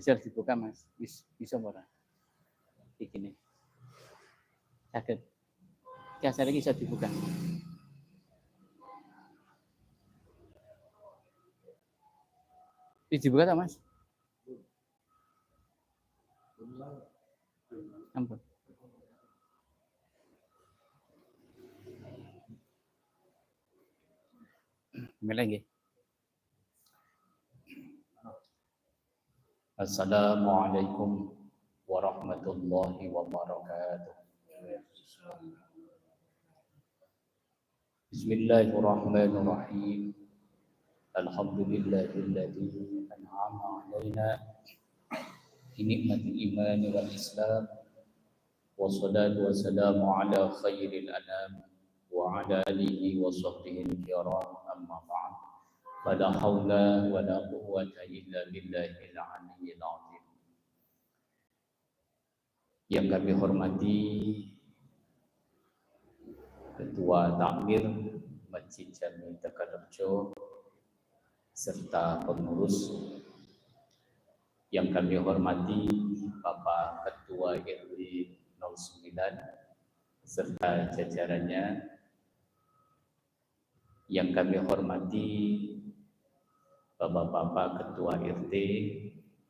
Bisa dibuka mas, bisa, bisa ora? Iki nih. Sakit. Kasar lagi bisa dibuka. Bisa dibuka tak mas? Ampun. السلام عليكم ورحمة الله وبركاته. بسم الله الرحمن الرحيم. الحمد لله الذي أنعم علينا بنعمة الإيمان والإسلام والصلاة والسلام على خير الأنام وعلى آله وصحبه الكرام. أما بعد فلا حول ولا قوة إلا بالله العلي العظيم yang kami hormati Ketua Takmir Masjid Jami Tegarrejo serta pengurus yang kami hormati Bapak Ketua RW 09 serta jajarannya yang kami hormati Bapak-bapak ketua RT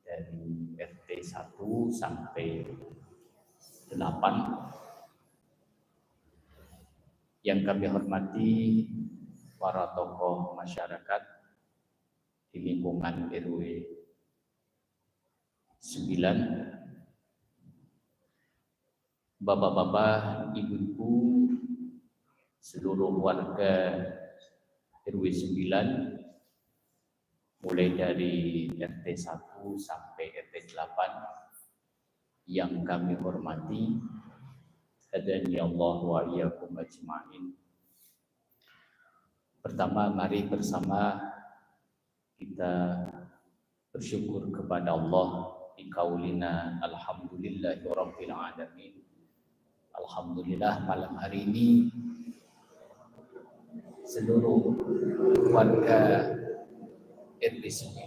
dari RT 1 sampai 8 yang kami hormati para tokoh masyarakat di lingkungan RW 9 Bapak-bapak, ibu-ibu, seluruh warga RW 9 mulai dari RT 1 sampai RT 8 yang kami hormati hadani Allah wa iyyakum ajmain. Pertama mari bersama kita bersyukur kepada Allah di kaulina alamin. Alhamdulillah malam hari ini seluruh warga RW 9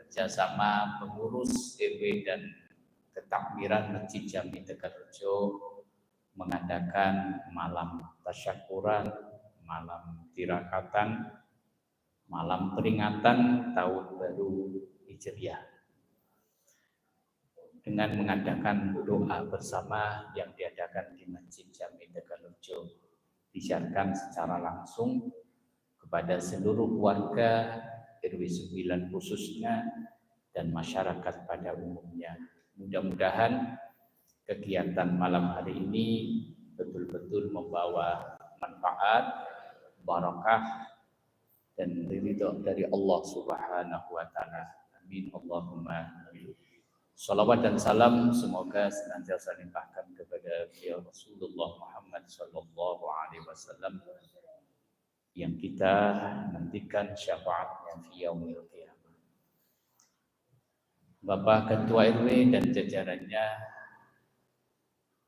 kerjasama pengurus RW dan ketakmiran Masjid Jami Tegarrejo mengadakan malam tasyakuran, malam tirakatan, malam peringatan tahun baru Hijriah. Dengan mengadakan doa bersama yang diadakan di Masjid Jami Tegarrejo disiarkan secara langsung kepada seluruh warga RW 9 khususnya dan masyarakat pada umumnya. Mudah-mudahan kegiatan malam hari ini betul-betul membawa manfaat, barakah dan ridho dari Allah Subhanahu wa taala. Amin Allahumma amin. Salawat dan salam semoga senantiasa limpahkan kepada Rasulullah Muhammad sallallahu alaihi wasallam yang kita nantikan syafaatnya fi yaumil qiyamah. Bapak Ketua RW dan jajarannya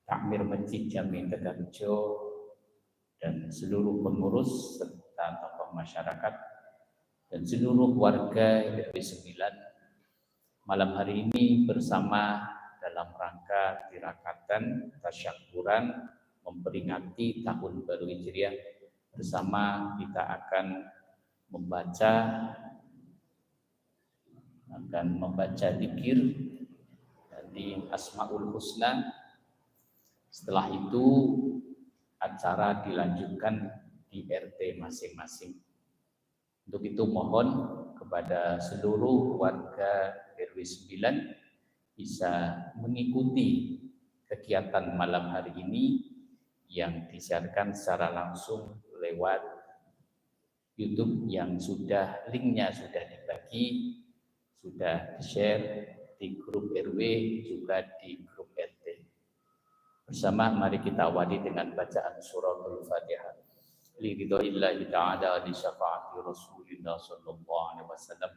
Takmir Masjid Jami Tegarjo dan seluruh pengurus serta tokoh masyarakat dan seluruh warga RW 9 malam hari ini bersama dalam rangka tirakatan tasyakuran memperingati tahun baru Hijriah bersama kita akan membaca akan membaca zikir dari Asmaul Husna. Setelah itu acara dilanjutkan di RT masing-masing. Untuk itu mohon kepada seluruh warga RW 9 bisa mengikuti kegiatan malam hari ini yang disiarkan secara langsung lewat YouTube yang sudah linknya sudah dibagi, sudah di-share di grup RW juga di grup RT. Bersama mari kita awali dengan bacaan suratul Fatihah. Liridhoillahi ta'ala li syafaati Rasulullah sallallahu alaihi wasallam.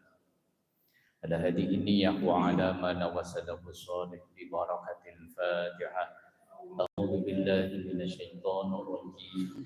Ada hadi ini ya wa ala mana wasadahu salih bi barakatil Fatihah. A'udzu billahi minasyaitonir rajim.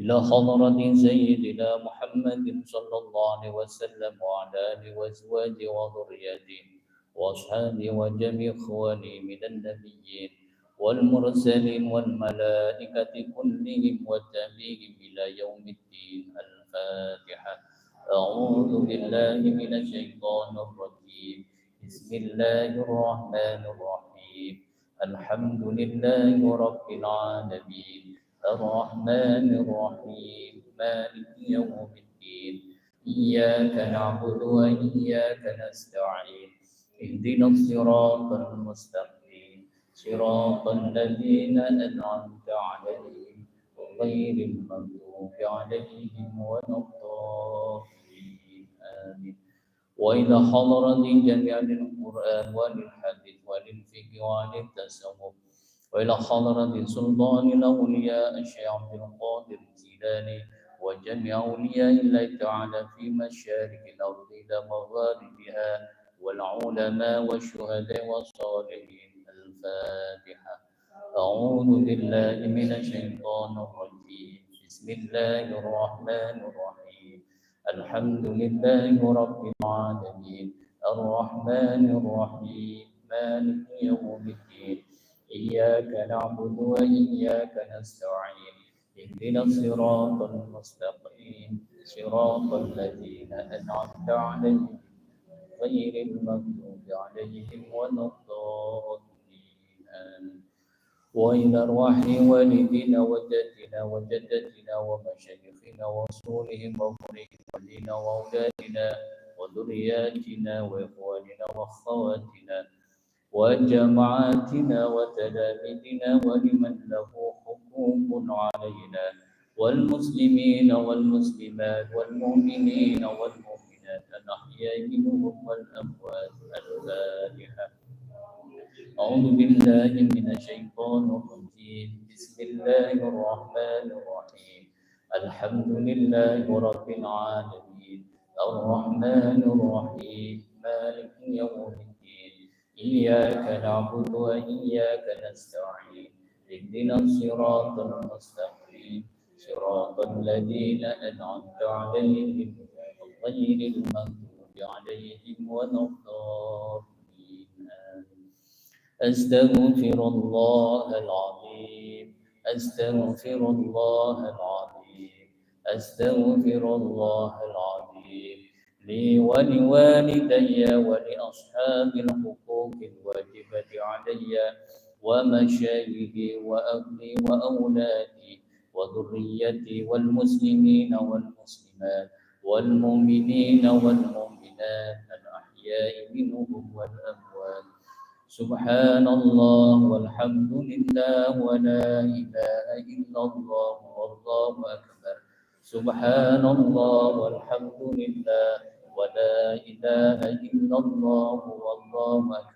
إلى حضرة سيدنا محمد صلى الله عليه وسلم وعلى آله وأزواجه وذريته وأصحابه وجميع إخوانه من النبيين والمرسلين والملائكة كلهم وتابعهم إلى يوم الدين. الفاتحة. أعوذ بالله من الشيطان الرجيم. بسم الله الرحمن الرحيم. الحمد لله رب العالمين. الرحمن الرحيم مالك يوم الدين إياك نعبد وإياك نستعين اهدنا الصراط المستقيم صراط الذين أنعمت عليهم غير المغضوب عليهم ولا الضالين آمين. وإذا حضرت جميع القرآن وللحديث وللفقه وللتصوف وإلى حضرة سلطان الأولياء الشيخ عبد القادر الجيلاني وجميع أولياء الله تعالى في مشارق الأرض إلى مغاربها والعلماء والشهداء والصالحين. الفاتحة. أعوذ بالله من الشيطان الرجيم. بسم الله الرحمن الرحيم. الحمد لله رب العالمين. الرحمن الرحيم. مالك يوم الدين. إياك نعبد وإياك نستعين اهدنا الصراط المستقيم. صراط الذين أنعمت عليهم غير المغضوب عليهم ولا الضالين. وإلى أرواح والدنا وجدنا وجدتنا ومشايخنا ورسولهم وقريبنا وأولادنا وذرياتنا وإخواننا وأخواتنا وجماعاتنا وتلاميذنا ولمن له حقوق علينا والمسلمين والمسلمات والمؤمنين والمؤمنات. الأحياء منهم والأموات الفاتحة أعوذ بالله من الشيطان الرجيم. بسم الله الرحمن الرحيم. الحمد لله رب العالمين. الرحمن الرحيم. مالك يوم الدين. إياك نعبد وإياك نستعين اهدنا الصراط المستقيم. صراط الذين أنعمت عليهم غير المغضوب عليهم ولا الضالين. أستغفر الله العظيم. أستغفر الله العظيم. أستغفر الله العظيم. لي ولوالدي ولأصحاب الحقوق الواجبة علي ومشايخي وأهلي وأولادي وذريتي والمسلمين والمسلمات والمؤمنين والمؤمنات الأحياء منهم والأموات. سبحان الله والحمد لله ولا إله إلا الله والله أكبر. سبحان الله والحمد لله ولا إله إلا الله والله أكبر.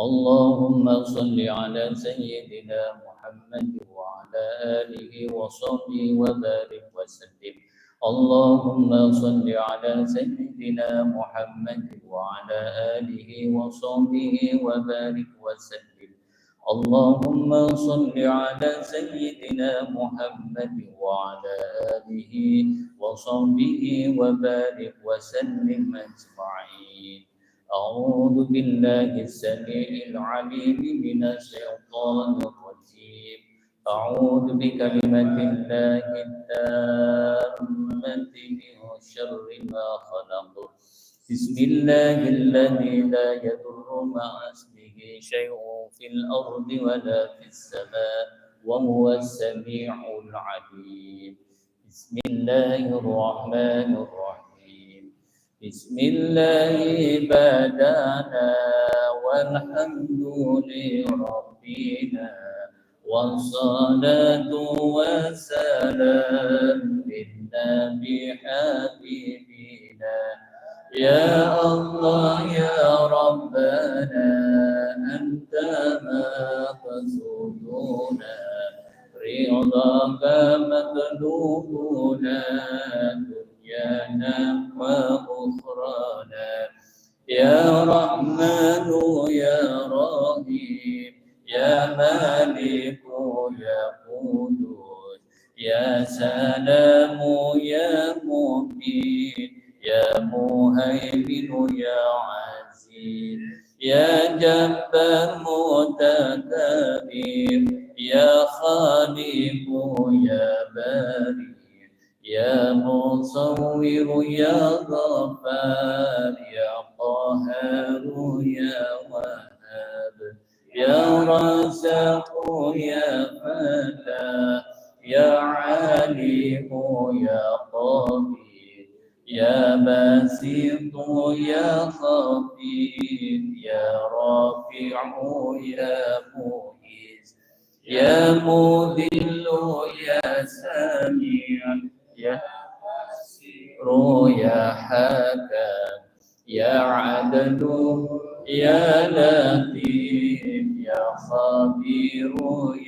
اللهم صل على سيدنا محمد وعلى آله وصحبه وبارك وسلم. اللهم صل على سيدنا محمد وعلى آله وصحبه وبارك وسلم. اللهم صل على سيدنا محمد وعلى آله وصحبه وبارك وسلم أجمعين. أعوذ بالله السميع العليم من الشيطان الرجيم. أعوذ بكلمة الله التامة من شر ما خلق. بسم الله الذي لا يضر مع اسمه شيء في الأرض ولا في السماء وهو السميع العليم. بسم الله الرحمن الرحيم. بسم الله بدانا والحمد لربنا والصلاة والسلام للنبي حبيبنا يا الله يا ربنا أنت مقصودنا رضاك مطلوبنا. دنيانا وأخرانا. يا رحمن يا رحيم يا مالك يا قدوس يا سلام يا مؤمن يا مهيمن يا عزيز يا جبار متكبر يا خالق يا باري يا مصور يا غفار يا قهار يا وهاب يا رزاق يا فتى يا عليم يا قبير يا باسط يا خفيف يا رافع يا مؤيس يا مذل يا سميع. يا بصير يا حكم يا عدل يا لطيف يا خبير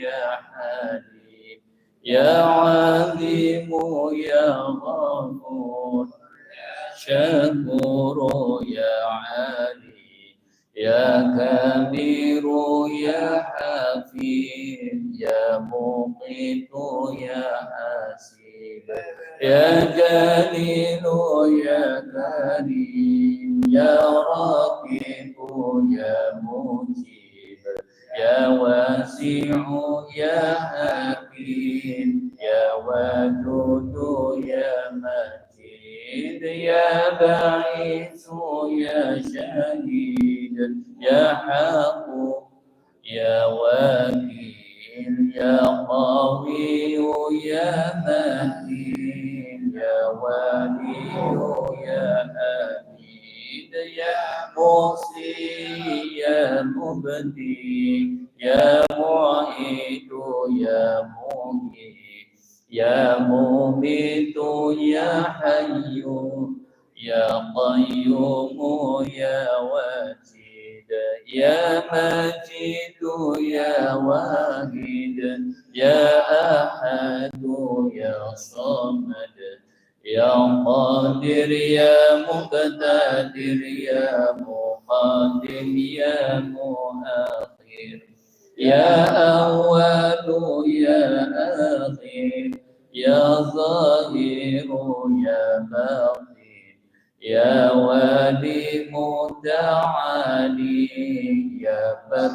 يا حليم يا عظيم يا غفور شكور يا علي يا كبير يا حفيظ يا مقيت يا حسيب يا جليل يا كريم يا رقيب يا مجيب يا واسع يا حكيم يا ودود يا مجيد يا بعيث يا شهيد. يا حق يا وكيل يا قوي يا متين يا ولي يا حميد يا محصي يا مبدي يا معيد يا مميت يا مميت يا حي يا قيوم يا واجد يا مجيد يا واحد يا أحد يا صمد يا قادر يا مقتدر يا مقدم يا مؤخر يا أول يا آخر يا ظاهر يا باطن. يا ولي متعالي يا بر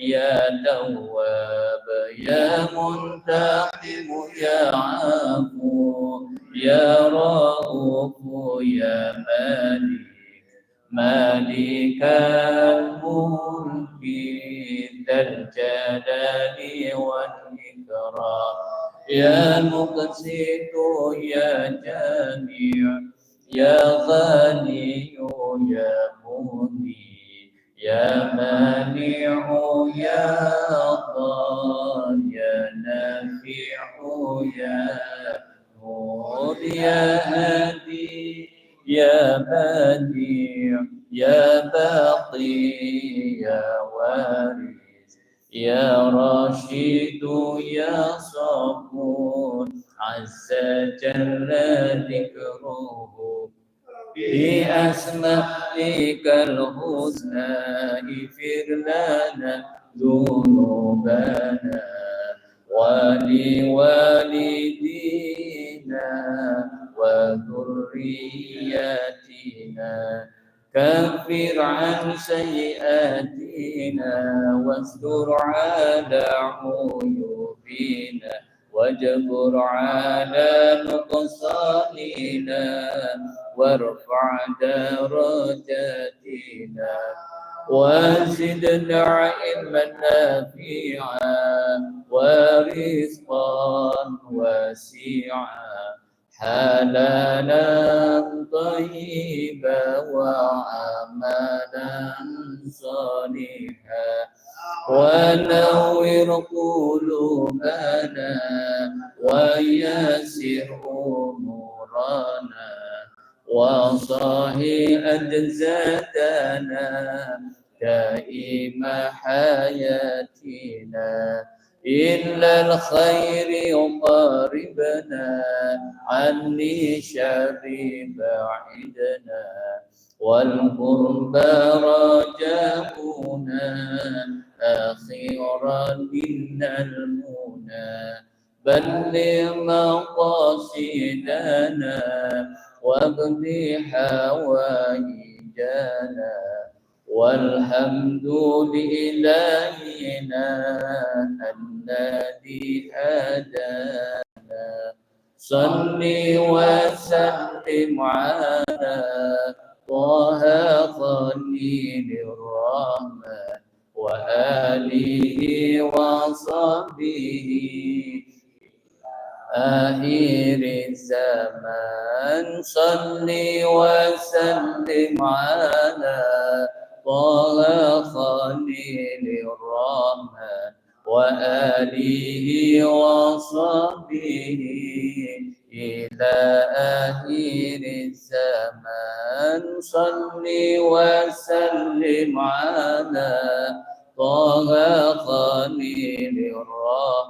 يا تواب يا منتقم يا عفو يا رؤوف يا مالك مالك الملك ذا الجلال والإكرام. يا مقسط يا جميع يا غني يا مغني يا مانع يا ضار يا نافع يا نور يا هادي يا بديع يا باقي يا وارث يا رشيد يا صبور عز جل ذكره. بأسمائك الحسنى اغفر لنا ذنوبنا ولوالدينا وذرياتنا. كفر عن سيئاتنا واستر على عيوبنا واجبر على نقصاننا وارفع درجاتنا وزدنا علما نافعا ورزقا واسعا حلالا طيبا وعملا صالحا. ونور قلوبنا ويسر أمورنا. وصاهي أجزادنا دائم حياتنا. إلا الخير يقاربنا عني شر بعدنا والقرب رجاؤنا أخيرا منا المنى. بلغ مقاصدنا واقض حوائجنا والحمد لإلهنا الذي هدانا. صل وسلم على طه خليل الرحمن وآله وصحبه آخر الزمان. صل وسلم على طه خليل الرحمن وآله وصحبه إلى آخر الزمان. صل وسلم على طه خليل الرحمن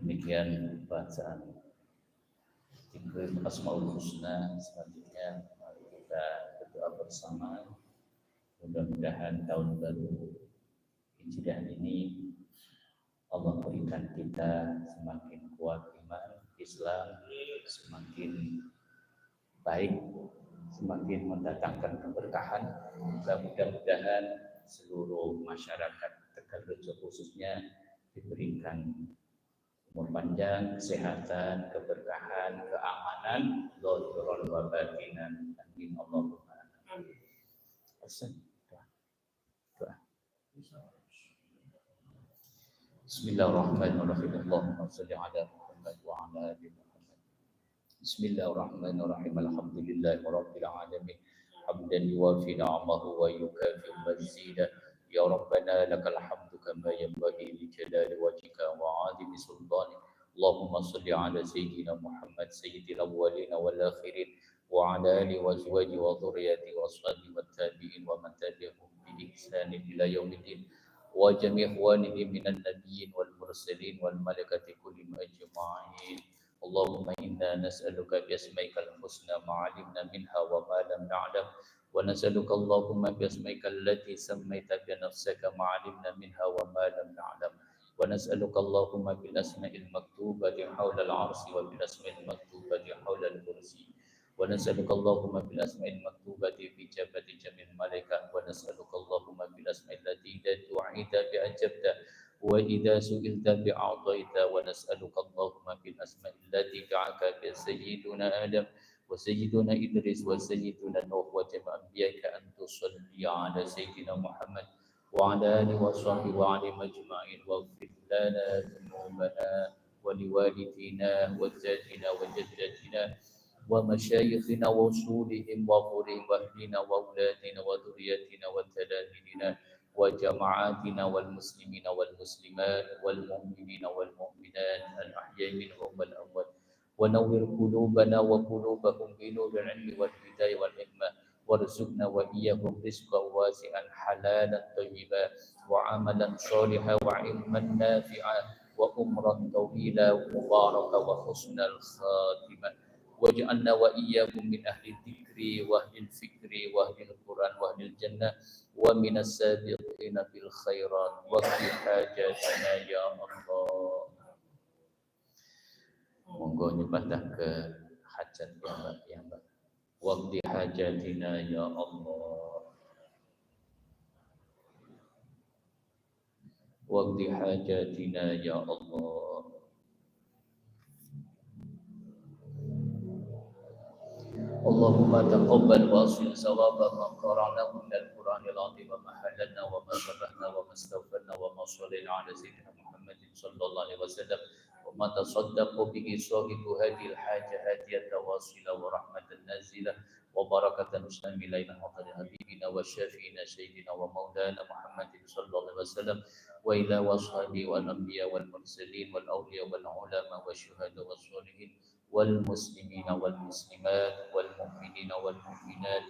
Demikian bacaan Zikir Asmaul Husna. Selanjutnya mari kita berdoa bersama. Mudah-mudahan tahun baru Hijriah ini Allah berikan kita semakin kuat iman Islam semakin baik semakin mendatangkan keberkahan. Mudah-mudahan seluruh masyarakat Tegal khususnya diberikan umur kesehatan, keberkahan, keamanan, dzikrul wa batinan. Amin Allah. Amin. Hasan. Bismillahirrahmanirrahim. Allahumma salli ala Muhammad wa ala ali Muhammad. Bismillahirrahmanirrahim. Alhamdulillah rabbil alamin. Hamdan yuwafi ni'amahu wa yukafi mazidah. Ya Rabbana lakal hamd كما ينبغي لجلال وجهك وعظيم سلطانك. اللهم صل على سيدنا محمد سيد الأولين والآخرين وعلى آله وأزواجه وذريته وأصحابه والتابعين ومن تبعهم بإحسان إلى يوم الدين. وجميع إخوانه من النبيين والمرسلين والملائكة كلهم أجمعين. اللهم إنا نسألك بأسمائك الحسنى ما علمنا منها وما لم نعلم. ونسألك اللهم باسمك التي سميت بنفسك ما علمنا منها وما لم نعلم. ونسألك اللهم بالأسماء المكتوبة حول العرش وبالأسماء المكتوبة حول الكرسي. ونسألك اللهم بالأسماء المكتوبة في جبهة جميع الملائكة. ونسألك اللهم بالأسماء التي إذا دعيت بأجبت وإذا سئلت بأعطيت. ونسألك اللهم بالأسماء التي دعاك بسيدنا آدم. وسيدنا إدريس وسيدنا نوح وجميع أنبيائك أن تصلي على سيدنا محمد وعلى آله وصحبه وعلى أجمعين واغفر لنا ذنوبنا ولوالدينا وزادنا وجدتنا ومشايخنا وصولهم وقرهم وأهلنا وأولادنا وذريتنا وتلاميذنا وجماعاتنا والمسلمين والمسلمات والمؤمنين والمؤمنات الأحياء منهم والأموات ونور قلوبنا وقلوبهم بنور العلم والهداية والحكمة. وارزقنا وإياهم رزقا واسعا حلالا طيبا وعملا صالحا وعلما نافعا وعمرا طويلا مباركا وحسن الخاتمة. واجعلنا وإياكم من أهل الذكر وأهل الفكر وأهل القرآن وأهل الجنة ومن السابقين في الخيرات وفي حاجاتنا يا الله Monggo nyebadah ke hajat ya Mbak ya Mbak. Waqdi hajatina ya Allah. Waqdi hajatina ya Allah. اللهم تقبل واصل ثواب ما قرأناه من القرآن العظيم وما حللنا وما سرحنا وما استغفرنا وما صلينا على سيدنا محمد صلى الله عليه وسلم وما تصدق به صاحب هذه الحاجة هدية واصلة ورحمة نازلة وبركة مسلم إلينا حضر حبيبنا وشافينا سيدنا ومولانا محمد صلى الله عليه وسلم وإلى وصحبه والأنبياء والمرسلين والأولياء والعلماء والشهداء والصالحين والمسلمين والمسلمات والمؤمنين والمؤمنات.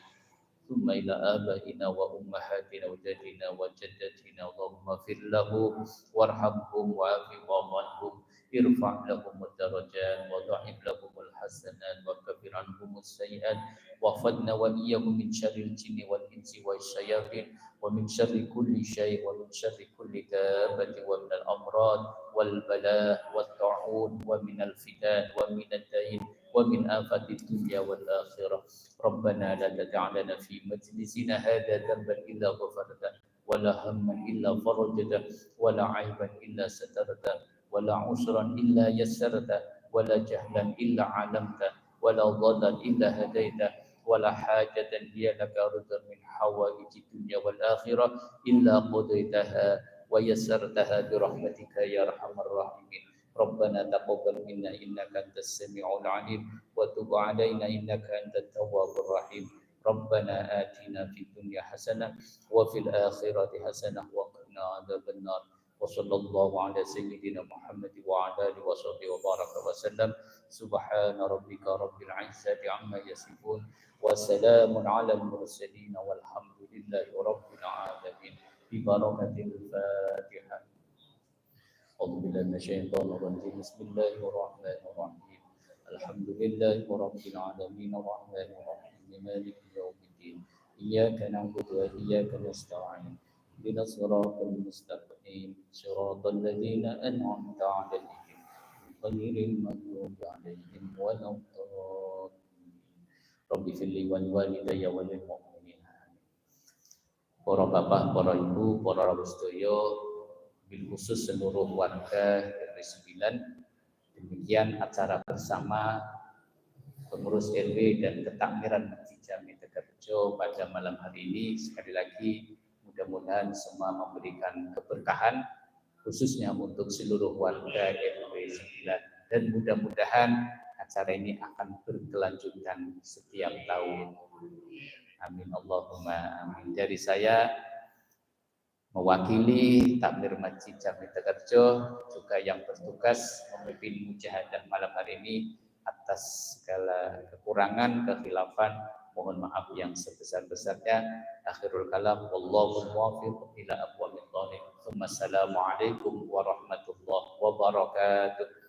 ثم إلى آبائنا وأمهاتنا وجدنا وجدتنا اللهم اغفر لهم وارحمهم وعافهم عنهم. ارفع لهم الدرجات وضعف لهم الحسنات وكفر عنهم السيئات. واحفظنا وإياهم من شر الجن والإنس والشياطين ومن شر كل شيء ومن شر كل دابة ومن الأمراض والبلاء والطاعون ومن الفتان ومن الدين ومن آفات الدنيا والآخرة. ربنا لا تدع لنا في مجلسنا هذا ذنبا إلا غفرته ولا هما إلا فرجته ولا عيبا إلا سترته. ولا عسرا إلا يسرته ولا جهلا إلا علمته ولا ضلا إلا هديته ولا حاجة هي لك رضا من حوائج الدنيا والآخرة إلا قضيتها ويسرتها برحمتك يا أرحم الراحمين. ربنا تقبل منا إنك أنت السميع العليم وتب علينا إنك أنت التواب الرحيم. ربنا آتنا في الدنيا حسنة وفي الآخرة حسنة وقنا عذاب النار. وصلى الله على سيدنا محمد وعلى آله وصحبه وبارك وسلم. سبحان ربك رب العزة عما يصفون وسلام على المرسلين والحمد لله رب العالمين. ببركة الفاتحة. أعوذ بالله من الشيطان الرجيم. بسم الله الرحمن الرحيم. الحمد لله رب العالمين. الرحمن الرحيم. مالك يوم الدين. إياك نعبد وإياك نستعين. اهدنا الصراط المستقيم صراط الذين أنعمت عليهم غير المغضوب عليهم ولا الضالين رب اغفر لي ولوالدي وللمؤمنين Para bapak, para ibu, para rabu bil khusus seluruh warga RW 9 demikian acara bersama pengurus RW dan ketakmiran Masjid Jami Tegarjo pada malam hari ini sekali lagi mudah-mudahan semua memberikan keberkahan khususnya untuk seluruh warga RW 9 dan mudah-mudahan acara ini akan berkelanjutan setiap tahun. Amin. Allahumma amin. Dari saya mewakili takmir Masjid Jami Tegarjo juga yang bertugas memimpin mujahadah malam hari ini atas segala kekurangan, kekhilafan, mohon maaf yang sebesar-besarnya. Akhirul kalam, wallahu muwaffiq ila aqwamit thaliq. Assalamualaikum warahmatullahi wabarakatuh.